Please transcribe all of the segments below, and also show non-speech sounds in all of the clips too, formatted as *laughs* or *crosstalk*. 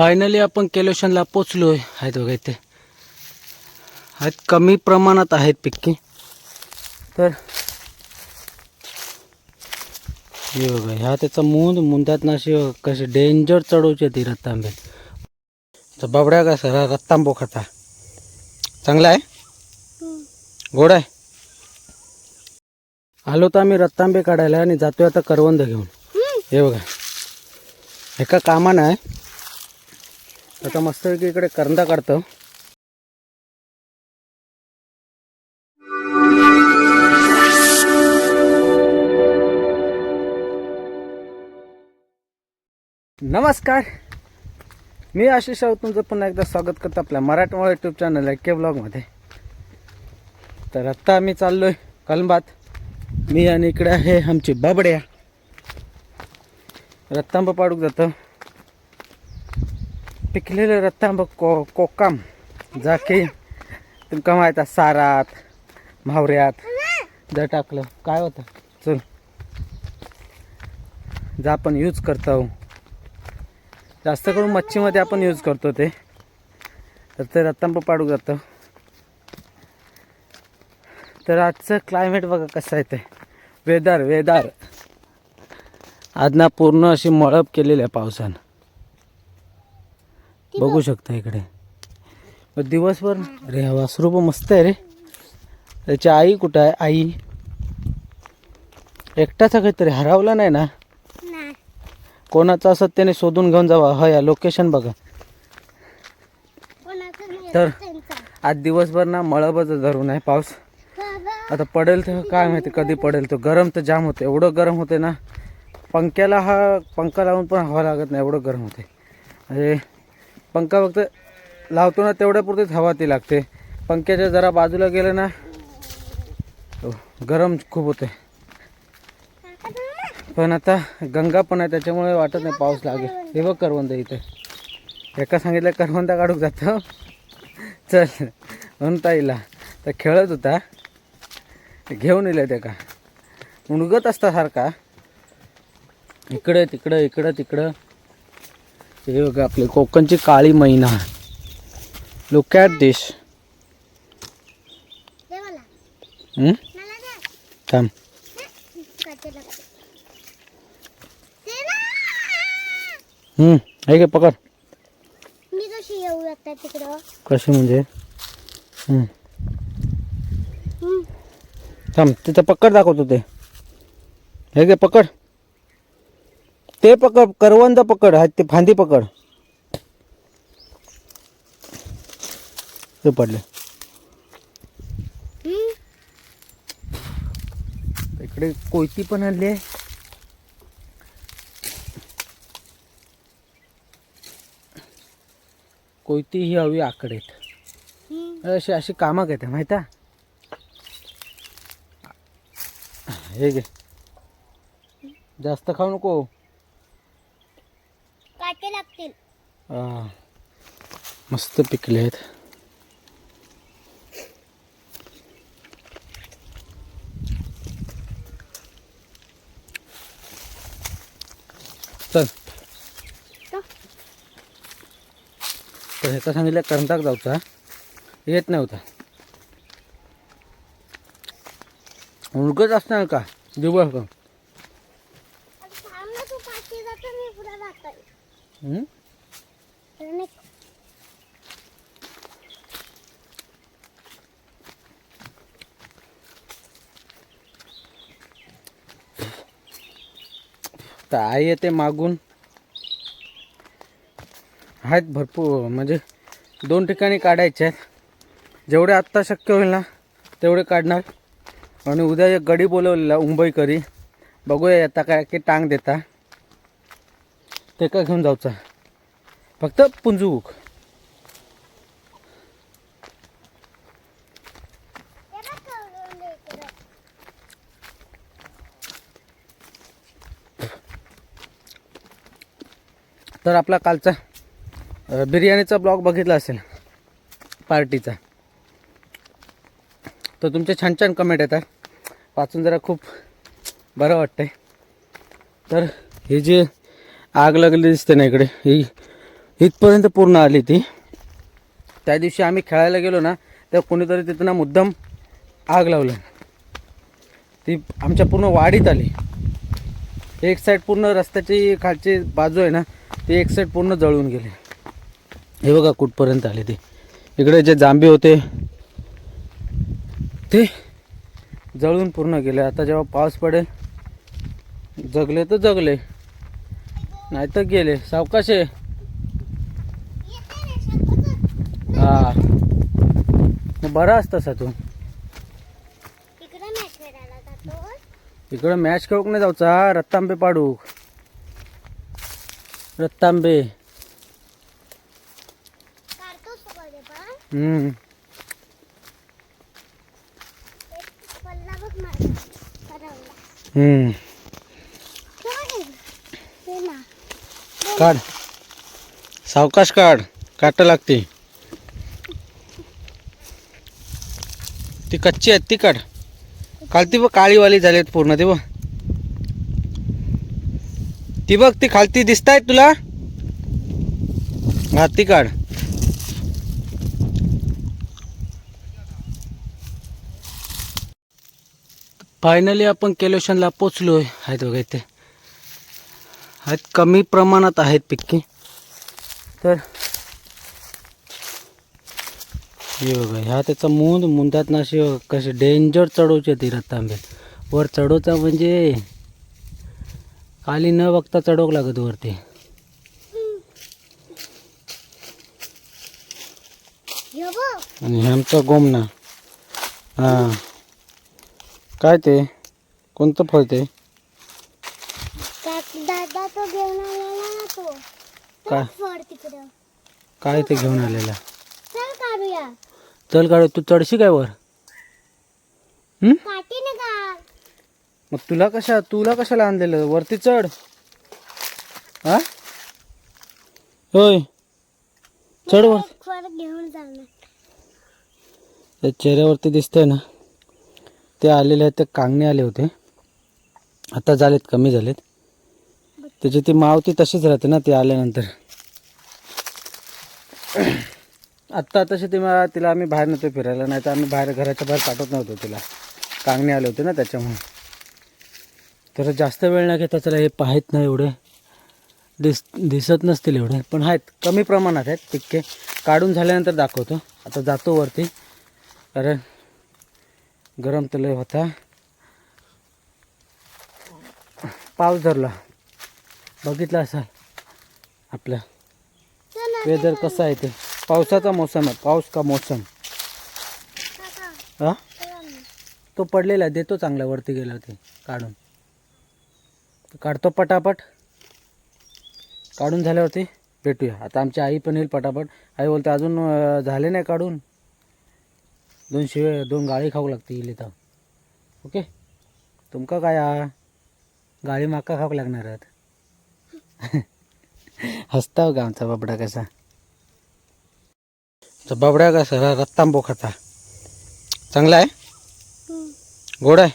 Finally आपण केलोशनला पोचलो आहेत बघा इथे. आहेत कमी प्रमाणात आहेत पिक्की. तर हे बघा ह्या त्याचा मूंद मुंद्यात नाशी कसे डेंजर चढवचे ती रत्तांबे तर बाबड्या का सर रत्तांबो खाता. चांगला आहे? गोड आहे? आलो तर आम्ही रत्तांबे काढायला आणि जातोय आता करवंद घेऊन. हे बघा. एका कामानं आहे. आता मस्त इकडे करंदा काढतो. नमस्कार. मी आशिष राऊत तुमचं पुन्हा एकदा स्वागत करतो आपल्या मराठमोळा यूट्यूब चॅनल आहे के ब्लॉगमध्ये तर आत्ता आम्ही चाललोय कलंबात. मी आणि इकडे आहे आमची बाबड्या. रत्तांब पाडूक जातं. पिकलेलं रत्तांब को कोकाम. जा की तुमका माहीत आहे सारात म्हावऱ्यात. जर टाकलं. काय होतं? चल. जा आपण यूज करतो हो. जास्त करून मच्छीमध्ये आपण यूज करतो ते. तर ते रत्तांब पाडू जातं. तर आजचं क्लायमेट बघा कसं आहे ते. वेदर वेदार आज ना पूर्ण अशी मळप केलेली आहे पावसानं. बघू शकता इकडे. दिवसभर. अरे हा वासरू पण मस्त आहे रे. त्याची आई कुठं आहे? आई. एकटाचा काहीतरी. हरवला नाही ना? कोणाचं असं त्याने शोधून घेऊन जावा. हा या लोकेशन बघा. तर आज दिवसभर ना मळबच धरून आहे पाऊस. आता पडेल तर काय माहिती कधी पडेल तो. गरम तर जाम होते. एवढं गरम होते ना. पंख्याला हा पंखा लावून पण हवा लागत नाही. एवढं गरम होते. म्हणजे पंखा फक्त लावतो ना तेवढ्या पुरतीच हवा ती लागते. पंख्याच्या जरा बाजूला गेलं ना गरम खूप होते पण आता गंगा पण आहे त्याच्यामुळे वाटत नाही पाऊस लागेल. हे बघ करवंद इथे. एका सांगितलं करवंदा काढूक जातं. चल म्हणता येईल तर खेळत होता. घेऊन येईल ते का? उणगत असता सारखा. इकडे तिकडं इकडं तिकडं. हे बघा आपली कोकणची काळी मैना. लुक ॲट दिस थांब. हं, पकड? मी कशी येऊ लागतात तिकडं? कशी म्हणजे? हम्म. थांब तिथं पकड दाखवतो ते. हे पकड. ते पकड करवंद पकड हा ते फांदी पकड ते पडले. इकडे कोयती पण आणली आहे कोयती ही हवी आकडेत. अशी अशी कामं घेते माहिती आहे? हे घे जास्त खाऊ नको काटे लागतील आ, मस्त पिकले आहेत. चल. तो. तर ह्याचा सांगितलं करंदाक जाऊचा. येत नव्हता उलगत असणार का? दिवस का थांब ना तू काठी जातो मी पुढे जातो हं? आणि तर आई येते मागून. आहेत भरपूर म्हणजे दोन ठिकाणी काढायचे आहेत. जेवढे आत्ता शक्य होईल ना तेवढे काढणार. आणि उद्या एक गडी बोलवलेला मुंबईकरी बघूया आता काय की टांग देता. ते का घेऊन जाऊचा. फक्त पुंजूक हे बघ करून दे इकडं. तर आपला कालचा बिर्याणीचा ब्लॉग बघितला असेल पार्टीचा. तर तुमचे छान छान कमेंट येतात. वाचून जरा खूप बरं वाटतंय. तर हे जे आग लागली दिसते ना इकडे ही इथपर्यंत पूर्ण आली ती. त्या दिवशी आम्ही खेळायला गेलो ना तेव्हा कोणीतरी तिथं ना मुद्दाम आग लावलं. ती आमच्या पूर्ण वाढीत आली. एक साईड पूर्ण रस्त्याची खालची बाजू आहे ना ती एक साईड पूर्ण जळून गेली. हे बघा कुठपर्यंत आली ती. इकडे जे जांबे होते ते जळून पूर्ण गेले. आता जेव्हा पाऊस पडेल जगले तर जगले नाही तर गेले. सावकाश. हा. मग बरा असतं तू इकडं मॅच खेळूक नाही जाऊचा. रत्तांबे पाडू रत्तांबे. तू हम्म. हम्म. ते काढ. सावकाश काढ. काट लागते. ती कच्ची आहेत ती काढ. खालती बघ काळीवाली झालीत पूर्ण ती बघ. ती बघ ती खालती दिसत तुला? हा ती काढ. फायनली आपण केलोशनला पोचलो आहेत बघा इथे. आहेत कमी प्रमाणात आहेत पिक्की. तर हे बघा ह्या त्याचा मूंद मुंदात ना कसे डेंजर चढवचे ती रत्तांबे वर चढवता म्हणजे खाली न बघता चढवक लागत वरती. आणि हे आमचा गोमना. हां. काय ते? कोणतं फळ ते? काय? काय ते घेऊन आलेला? चल काढू तू चढशी काय वर? मग तुला कशा तुला कशाला आणलेलं? वरती चढ. हा? होय. चढ वर. घेऊन त्या चेहऱ्यावरती दिसतंय ना ते आलेले आहेत ते कांगणे आले होते. आता झालेत कमी झालेत. त्याची ती मावती तशीच राहते ना ती आल्यानंतर. आत्ता तशी ती तिला आम्ही बाहेर नव्हतो फिरायला नाही तर आम्ही बाहेर घराच्या बाहेर पाठवत नव्हतो तिला. कांगणे आले होते ना त्याच्यामुळे. तर जास्त वेळ न घेता चला हे पाहत नाही एवढे. दिस दिसत नसतील एवढे. पण आहेत कमी प्रमाणात आहेत पिक्के काढून झाल्यानंतर दाखवतो. आता जातो वरती. कारण गरम तर लय होता. पाऊस धरला. बघितला असाल आपलं वेदर कसं आहे ते? पावसाचा मोसम आहे. पाऊस का मोसम? हा? तो पडलेला आहे. देतो चांगला वरती गेला ते काढून. काढतो पटापट. काढून झाल्यावरती भेटूया. आता आमची आई पण येईल पटापट. आई बोलते अजून झाले नाही काढून. दोन शिवे दोन गाळी खाऊ लागते येईल इथं. ओके? तुमका काय हा गाळी माका खाऊ लागणार आहेत? *laughs* हसता हो का आमचा बाबडा कसा. तो बाबडा कसा रत्तांबो खाता. चांगला आहे. गोड आहे?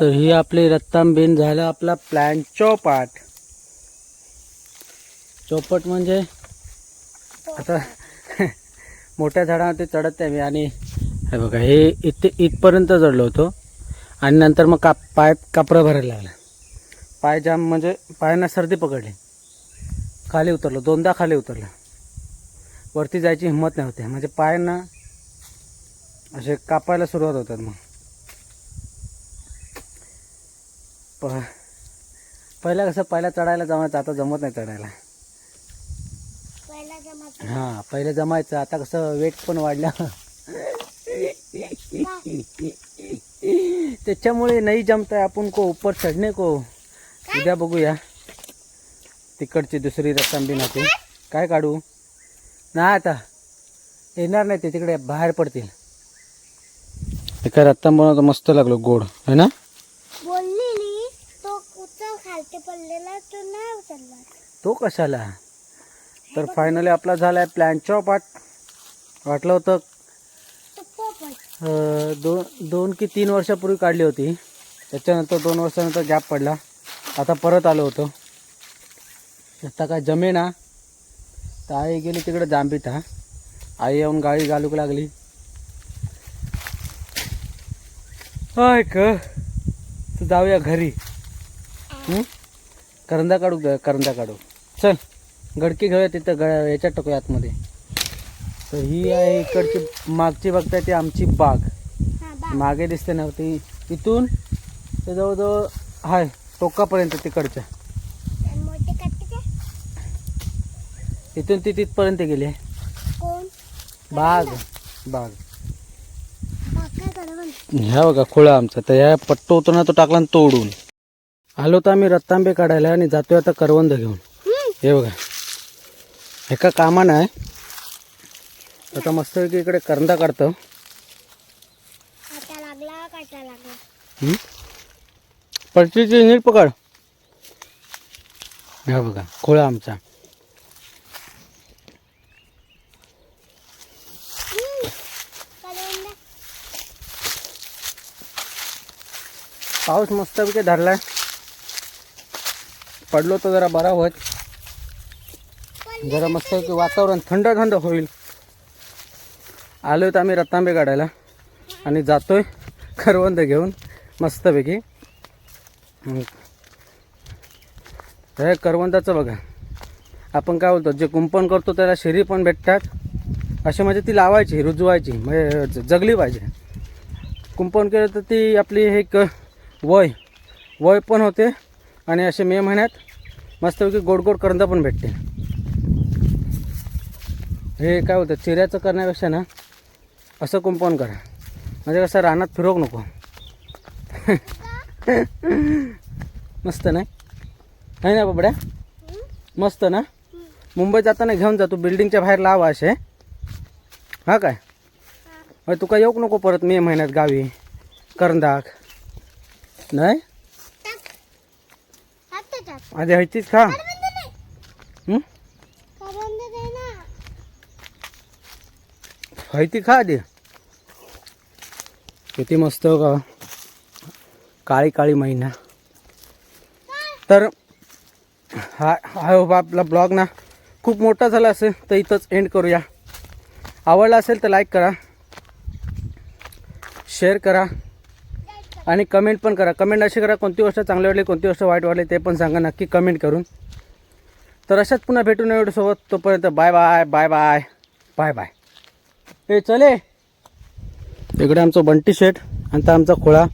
तर ही आपली रत्तांबीन झालं आपला प्लॅन चौपाट. चौपट म्हणजे आता *laughs* मोठ्या झाडावरती चढत आहे मी आणि हे बघा हे इथे इथपर्यंत चढलो होतो. आणि नंतर मग काप पाय कापरं भरायला लागला. पाय जाम म्हणजे पायांना सर्दी पकडली. खाली उतरलो दोनदा खाली उतरलं. वरती जायची हिंमत नाही होते म्हणजे पायांना असे कापायला सुरुवात होतात मग. प पहिला कसं पहिला चढायला जमायचं आता जमत नाही चढायला. पहिला जमात हां पहिले जमायचं आता कसं वेट पण वाढलं. त्याच्यामुळे नाही जमताय आपण को ऊपर चढणे को. उद्या बघूया. तिकडची दुसरी रस्तांबी नाती. काय काढू? नाही आता. येणार नाही ते तिकडे बाहेर पडतील. एका रत्तांबा मस्त लागलो गोड. है ना बोललेली तो उचल खालते पडलेला तो नाही उचलला तो कशाला? तर फायनली आपला झाला आहे प्लॅन चॉपाट वाटलं होतं दोन दोन की तीन वर्षापूर्वी काढली होती. त्याच्यानंतर दोन वर्षानंतर गॅप पडला. आता परत आलो होतो. आता काय जमेना. तर आई गेली तिकडे जांबीत हा आई येऊन गाडी घालूक लागली. हाय क तू जाऊया घरी. करंदा काढू करंदा काढू. चल गडकी घेऊया तिथं ग याच्यात टाकूया आतमध्ये. तर ही आहे इकडची मागची बघताय ती आमची बाग. मागे दिसते ना ती. इथून ते जवळजवळ हाय टोकापर्यंत तिकडच्या. इथून ती तिथपर्यंत गेली आहे. बाग बाग. ह्या बघा खोळा आमचा. तर ह्या पट्टो होतो ना तो टाकला तोडून. आलो तर आम्ही रत्तांबे काढायला आणि जातोय आता करवंद घेऊन. हे बघा. एका कामानं आहे. आता मस्तपैकी इकडे करंदा काढतो. हं? पट्टीची नीट पकड. ह्या बघा खोळा आमचा. पाऊस मस्तपैकी धरलाय. पडलो तर जरा बरा होत. जरा मस्तपैकी वातावरण थंड थंड होईल. आलो तर आम्ही रत्तांबे काढायला आणि जातोय करवंद घेऊन मस्तपैकी. हे करवंदाचं बघा. आपण काय बोलतो जे कुंपण करतो त्याला शेरी पण भेटतात. असे म्हणजे ती लावायची रुजवायची. म्हणजे जगली पाहिजे. कुंपण केलं तर ती आपली हे एक वय. वय पण होते आणि असे मे महिन्यात मस्तपैकी गोड गोड करंदा पण भेटते हे काय होतं चिऱ्याचं करण्यापेक्षा ना असं कुंपण करा. म्हणजे कसं रानात फिरवू नको. मस्त नाही? आहे ना बाबड्या? मस्त ना? मुंबईत जाताना घेऊन जा तू बिल्डिंगच्या बाहेर लावा असे. हा काय? अरे तुका येऊक नको परत मे महिन्यात गावी. करंदाक नाही? आधी ह्याचीच खा करवंद नाही हं? करवंद दे ना ती खा आधी किती मस्त हो का? काळी काळी महिना. तर हा हा हो आपला ब्लॉग ना खूप मोठा झाला असेल तर इथंच एंड करूया. आवडला असेल तर लाईक करा. शेअर करा. आणि कमेंट पण करा. कमेंट अशी करा कोणती गोष्ट चांगली वाटली कोणती गोष्ट वाईट वाटली ते पण सांगा. नक्की कमेंट करून. तर अशाच पुन्हा भेटून एवढ्यासोबत सोबत. तोपर्यंत bye bye bye bye bye bye ए चले इकडे आमचं बंटी शेट आणि त्या आमचा खोळा.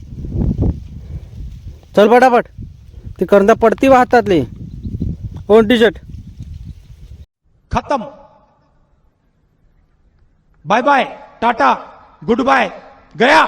चल पटापट. ती करंदा पडती वा हातातली. कोण टी शर्ट खत्म. Bye bye. Tata. Goodbye. गया.